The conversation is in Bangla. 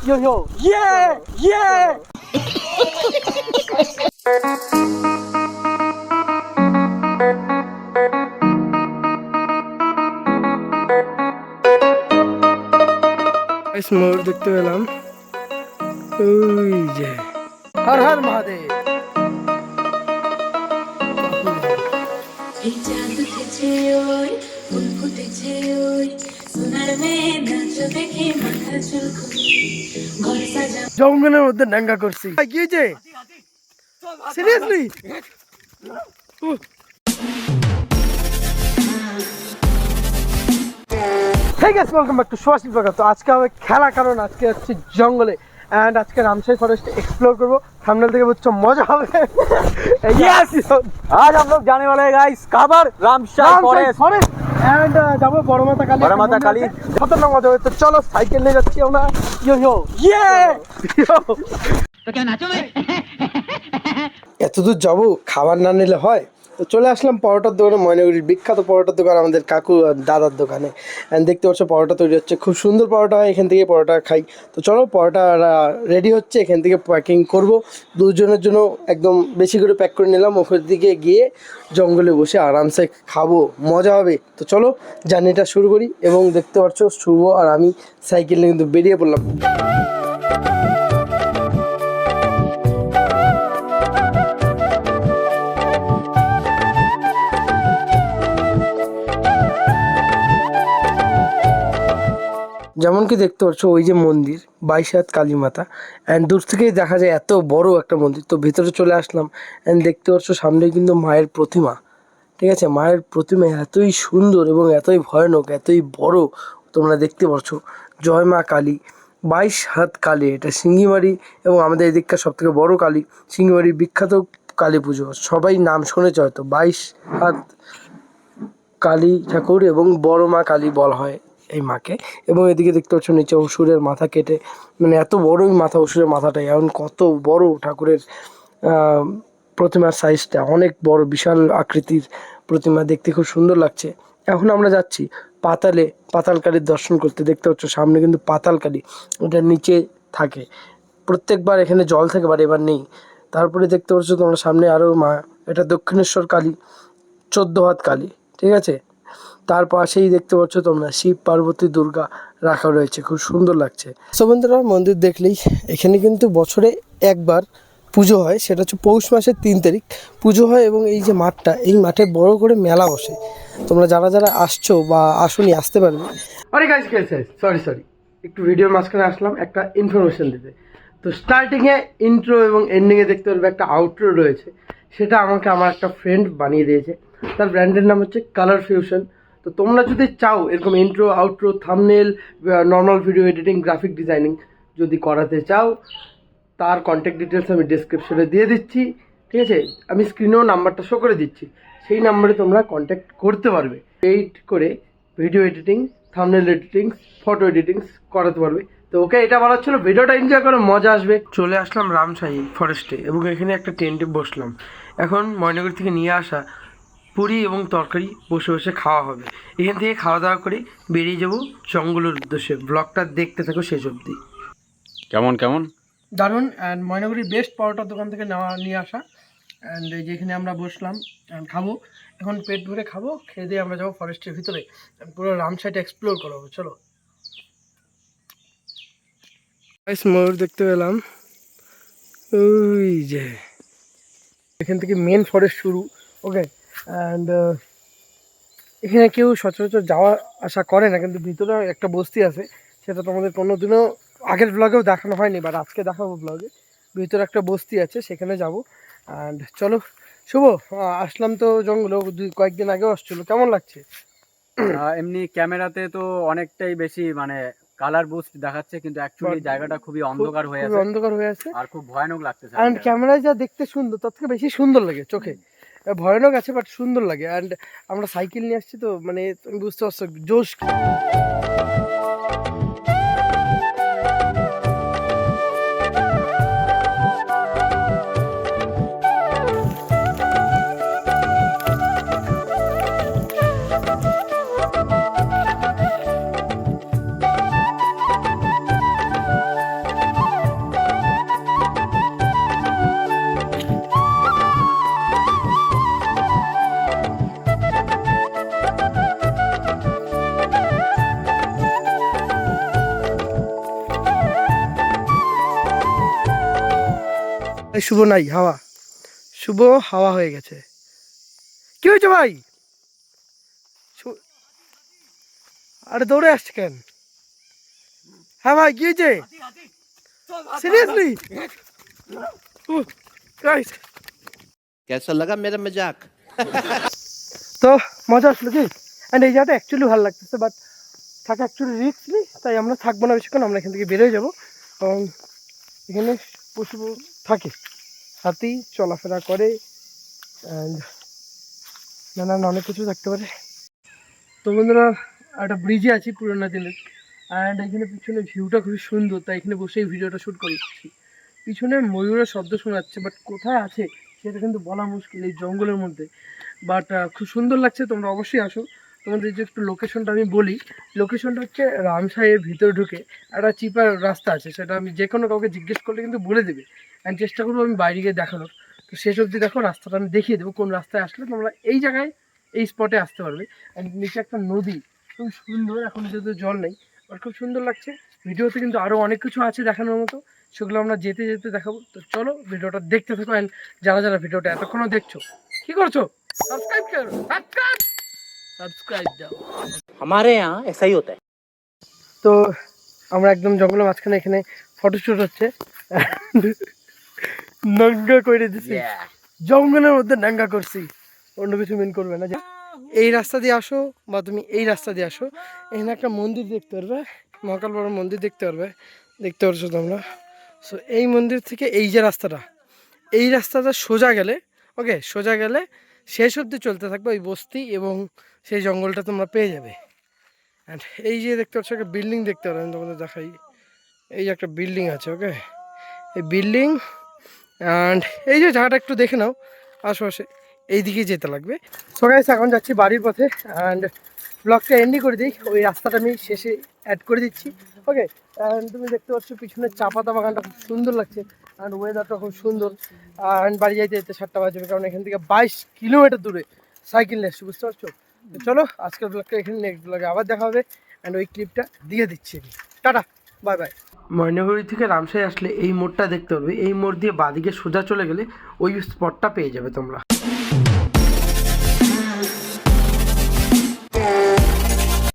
Yo yo. Yeah! Yeah! মোর দেখতে পেলাম ওই যে হর হর মহাদেব এই চাঁদ উঠেছে ওই ফুল ফুটেছে ওই জঙ্গলের মধ্যে ডাঙ্গা করছি। গিয়েছে সিরিয়াসলি আজকে কারণ আজকে হচ্ছে জঙ্গলে। আজকে এক্সপ্লোর করব। মজা হবে। আজ আমরা গাইস কাবার রামসাই ফরেস্ট যাব বড় মাতা কালী বড় মাতা কালী। কত মজা হবে তো চলো সাইকেল নিয়ে যাচ্ছি আমরা। ইয়ো ইয়ো ইয়ে এত দূর যাব খাবার না নিলে হয়? তো চলে আসলাম পরোটার দোকানে, ময়নাগুড়ির বিখ্যাত পরোটার দোকান, আমাদের কাকু দাদার দোকানে। দেখতে পাচ্ছ পরোটা তৈরি হচ্ছে, খুব সুন্দর পরোটা হয়, এখান থেকে পরোটা খাই। তো চলো পরোটা রেডি হচ্ছে, এখান থেকে প্যাকিং করব। দুজনের জন্য একদম বেশি করে প্যাক করে নিলাম ওখান দিকে গিয়ে জঙ্গলে বসে আরামসে খাব, মজা হবে। তো চলো জার্নিটা শুরু করি, এবং দেখতে পাচ্ছ শুভ আর আমি সাইকেল নিয়ে কিন্তু বেরিয়ে পড়লাম। যেমন কি দেখতে পাচ্ছ ওই যে মন্দির, বাইশাত কালী মাতা। অ্যান্ড দূর থেকেই দেখা যায় এত বড় একটা মন্দির। তো ভেতরে চলে আসলাম অ্যান্ড দেখতে পাচ্ছ সামনে কিন্তু মায়ের প্রতিমা। ঠিক আছে? মায়ের প্রতিমা এতই সুন্দর এবং এতই ভয়ানক, এতই বড় তোমরা দেখতে পাচ্ছ। জয় মা কালী। বাইশ হাত কালী, এটা সিঙ্গিমারি এবং আমাদের এদিককার সব থেকে বড় কালী সিঙ্গিমারি বিখ্যাত কালী পুজো। সবাই নাম শুনেছে হয়তো। বাইশ হাত কালী ঠাকুর এবং বড় মা কালী বলা হয়। এই মাকে এবং এদিকে দেখতে পাচ্ছ নিচে অসুরের মাথা কেটে মানে এত বড়ই মাথা অসুরের মাথাটাই এমন কত বড় ঠাকুরের প্রতিমার সাইজটা অনেক বড়, বিশাল আকৃতির প্রতিমা, দেখতে খুব সুন্দর লাগছে। এখন আমরা যাচ্ছি পাতালে পাতালকালীর দর্শন করতে। দেখতে পাচ্ছ সামনে কিন্তু পাতালকালী ওটা নিচে থাকে। প্রত্যেকবার এখানে জল থাকে বাট এবার নেই। তারপরে দেখতে পাচ্ছ তোমরা সামনে আরও মা, এটা দক্ষিণেশ্বর কালী, চোদ্দ হাত কালী, ঠিক আছে? তার পাশেই দেখতে পাচ্ছ তোমরা শিব পার্বতী দুর্গা রাখা রয়েছে, খুব সুন্দর লাগছে। সো মন্দির দেখলেই এখানে কিন্তু বছরে একবার পুজো হয়, সেটা হচ্ছে পৌষ মাসের তিন তারিখ। পুজো হয় এবং এই যে মাঠটা, এই মাঠে বড় করে মেলা বসে। তোমরা যারা যারা আসছো বা আসনি, আসতে পারবে। আরে গাইস গাইস সরি সরি একটু ভিডিওর মাঝখানে আসলাম, একটা ইনফরমেশন দিতে। তো স্টার্টিংয়ে ইন্ট্রো এবং এন্ডিংয়ে দেখতে পারবে একটা আউটরো রয়েছে। সেটা আমাকে আমার একটা ফ্রেন্ড বানিয়ে দিয়েছে। তার ব্র্যান্ডের নাম হচ্ছে কালার ফিউশন তো তোমরা যদি চাও এরকম intro outro thumbnail normal video editing graphic designing যদি করাতে চাও, তার কন্ট্যাক্ট ডিটেলস আমি ডিসক্রিপশনে দিয়ে দিচ্ছি, ঠিক আছে? আমি স্ক্রিনেও নাম্বারটা শো করে দিচ্ছি। সেই নাম্বারে তোমরা কন্ট্যাক্ট করতে পারবে। এইট করে video editing thumbnail editing photo editing করাতে পারবে। তো ওকে, এটা বলার ছিল ভিডিওটা এনজয় করে, মজা আসবে। চলে আসলাম রামসাই ফরেস্টে এবং এখানে একটা টেন্টে বসলাম। এখন ময়নগর থেকে নিয়ে আসা পুরি এবং তরকারি বসে বসে খাওয়া হবে। এখান থেকে খাওয়া দাওয়া করে বেরিয়ে যাব জঙ্গলের উদ্দেশ্যে। ব্লগটা দেখতে থাকো শেষ অবধি। কেমন কেমন? দারুণ অ্যান্ড ময়নাগুড়ির বেস্ট পরোটার দোকান থেকে নেওয়া নিয়ে আসা। অ্যান্ড এই যেখানে আমরা বসলাম অ্যান্ড খাব। এখন পেট ভরে খাব খেয়ে দিয়ে আমরা যাব ফরেস্টের ভিতরে। পুরো রাম সাইড এক্সপ্লোর করব চলো। ময়ূর দেখতে পেলাম। ওই যে। এখান থেকে মেন ফরেস্ট শুরু ওকে অ্যান্ড এখানে কেউ সচরাচর যাওয়া আসা করে না কিন্তু ভিতরে একটা বস্তি আছে সেটা তোমাদের কোনো দিনও আগের ব্লগেও দেখানো হয়নি বাট আজকে দেখাবো ব্লগে ভিতরে একটা বস্তি আছে সেখানে যাব। অ্যান্ড চলো শুভ আসলাম তো জঙ্গলে দুই কয়েকদিন আগেও আসছিল কেমন লাগছে? এমনি ক্যামেরাতে তো অনেকটাই বেশি মানে কালার বুস্ট দেখাচ্ছে কিন্তু অ্যাকচুয়ালি জায়গাটা খুবই অন্ধকার হয়ে আছে। অন্ধকার হয়ে আছে। আর খুব ভয়ানক লাগতেছে অ্যান্ড ক্যামেরায় যা দেখতে সুন্দর তার থেকে বেশি সুন্দর লাগে চোখে। ভয়ানক আছে বাট সুন্দর লাগে। অ্যান্ড আমরা সাইকেল নিয়ে আসছি তো মানে তুমি বুঝতে পারছ, জোশ এই শুভ নাই হাওয়া। শুভ হাওয়া হয়ে গেছে। কি হয়েছে ভাই? আরে দৌড়ে আসছে কেন? হ্যাঁ ভাই কি হয়েছে? সিরিয়াসলি কেসা লাগা মেরা মজাক তো মজা আসলো কি? অ্যান্ড এই জায়গাটা অ্যাকচুয়ালি ভালো লাগতেছে বাট থাকা অ্যাকচুয়ালি রিস্ক নেই তাই আমরা থাকব না বেশিক্ষণ আমরা এখান থেকে বেরোয় যাব। এবং এখানে পশু থাকে। হাতি চলাফেরা করে নানান অনেক কিছু থাকতে পারে। তো বন্ধুরা, একটা ব্রিজে আছি পুরোনো দিনের অ্যান্ড এখানে পিছনে ভিউটা খুবই সুন্দর, তাই এখানে বসেই ভিডিওটা শ্যুট করছি পিছনে ময়ূরের শব্দ শোনা যাচ্ছে বাট কোথায় আছে, সেটা কিন্তু বলা মুশকিল এই জঙ্গলের মধ্যে। বাট খুব সুন্দর লাগছে, তোমরা অবশ্যই আসো। তোমাদের যে একটু লোকেশনটা আমি বলি লোকেশনটা হচ্ছে রামসাইয়ের ভিতরে ঢুকে একটা চিপার রাস্তা আছে, সেটা আমি যে কোনো কাউকে জিজ্ঞেস করলে কিন্তু বলে দেবে। অ্যান্ড চেষ্টা করব আমি বাইরে গিয়ে দেখানোর। তো শেষ অবধি দেখো, রাস্তাটা আমি দেখিয়ে দেবো, কোন রাস্তায় আসলে তোমরা এই জায়গায়, এই স্পটে আসতে পারবে। অ্যান্ড নিচে একটা নদী, খুব সুন্দর, এখন যেহেতু জল নেই আর খুব সুন্দর লাগছে। ভিডিওতে কিন্তু আরও অনেক কিছু আছে দেখানোর মতো, সেগুলো আমরা যেতে যেতে দেখাবো। তো চলো ভিডিওটা দেখতে থাকো অ্যান্ড যারা যারা ভিডিওটা এতক্ষণও দেখছ, কি করছ? সাবস্ক্রাইব করো সাবস্ক্রাইব সাবস্ক্রাইব দাও हमारे यहाँ ऐसा ही होता है তো আমরা একদম জঙ্গলের মাঝখানে এখানে ফটোশ্যুট হচ্ছে নাঙ্গা করে দিছি জঙ্গলের মধ্যে নাঙ্গা করছি অন্য কিছু মেন করবে না যে- এই রাস্তা দিয়ে আসো বা তুমি এই রাস্তা দিয়ে আসো এখানে একটা মন্দির দেখতে পারবে মহাকাল বড় মন্দির দেখতে পারবে দেখতে পারছো তোমরা সো এই মন্দির থেকে এই যে রাস্তাটা এই রাস্তাটা সোজা গেলে ওকে সোজা গেলে শেষ অবধি চলতে থাকবে ওই বস্তি এবং সেই জঙ্গলটা তোমরা পেয়ে যাবে। অ্যান্ড এই যে দেখতে পাচ্ছ একটা বিল্ডিং দেখতে পারো, আমি তোমাদের দেখাই। এই যে একটা বিল্ডিং আছে ওকে এই বিল্ডিং অ্যান্ড এই যে জায়গাটা একটু দেখে নাও, আশেপাশে। এই দিকেই যেতে লাগবে। সো গাইস এখন যাচ্ছি বাড়ির পথে অ্যান্ড ব্লগটা এন্ডই করে দিই। ওই রাস্তাটা আমি শেষে অ্যাড করে দিচ্ছি ওকে অ্যান্ড তুমি দেখতে পাচ্ছ পিছনে চা পাতা বাগানটা খুব সুন্দর লাগছে অ্যান্ড ওয়েদারটা খুব সুন্দর। অ্যান্ড বাড়ি যাইতে যেতে সাতটা বাজবে, কারণ এখান থেকে বাইশ কিলোমিটার দূরে সাইকেল নিয়ে বুঝতে পারছ? চলো, আজকের ব্লগটা এখানে নেক্সট ব্লগে আবার দেখা হবে অ্যান্ড ওই ক্লিপটা দিয়ে দিচ্ছি টাটা বাই বাই ময়নাগুড়ি থেকে রামসাই আসলে এই মোড়টা দেখতে পারবে। এই মোড় দিয়ে বাদিকে সোজা চলে গেলে ওই স্পটটা পেয়ে যাবে তোমরা।